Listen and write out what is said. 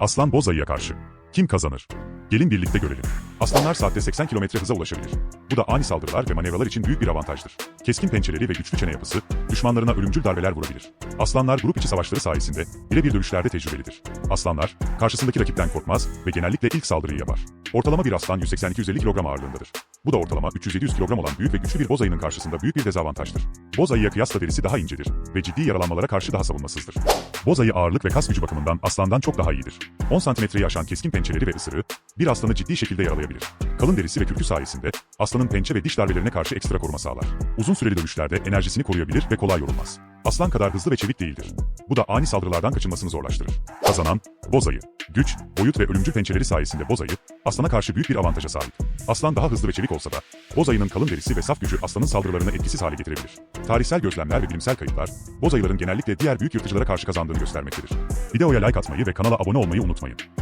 Aslan boz ayıya karşı. Kim kazanır? Gelin birlikte görelim. Aslanlar saatte 80 km hıza ulaşabilir. Bu da ani saldırılar ve manevralar için büyük bir avantajdır. Keskin pençeleri ve güçlü çene yapısı, düşmanlarına ölümcül darbeler vurabilir. Aslanlar grup içi savaşları sayesinde birebir dövüşlerde tecrübelidir. Aslanlar, karşısındaki rakipten korkmaz ve genellikle ilk saldırıyı yapar. Ortalama bir aslan 182-150 kilogram ağırlığındadır. Bu da ortalama 300-700 kilogram olan büyük ve güçlü bir boz ayının karşısında büyük bir dezavantajdır. Boz ayıya kıyasla derisi daha incedir ve ciddi yaralanmalara karşı daha savunmasızdır. Boz ayı ağırlık ve kas gücü bakımından aslandan çok daha iyidir. 10 santimetreyi aşan keskin pençeleri ve ısırığı bir aslanı ciddi şekilde yaralayabilir. Kalın derisi ve kürkü sayesinde aslanın pençe ve diş darbelerine karşı ekstra koruma sağlar. Uzun süreli dövüşlerde enerjisini koruyabilir ve kolay yorulmaz. Aslan kadar hızlı ve çevik değildir. Bu da ani saldırılardan kaçınmasını zorlaştırır. Kazanan, boz ayı. Güç, boyut ve ölümcül pençeleri sayesinde boz ayı, aslana karşı büyük bir avantaja sahip. Aslan daha hızlı ve çevik olsa da, boz ayının kalın derisi ve saf gücü aslanın saldırılarını etkisiz hale getirebilir. Tarihsel gözlemler ve bilimsel kayıtlar, boz ayıların genellikle diğer büyük yırtıcılara karşı kazandığını göstermektedir. Videoya like atmayı ve kanala abone olmayı unutmayın.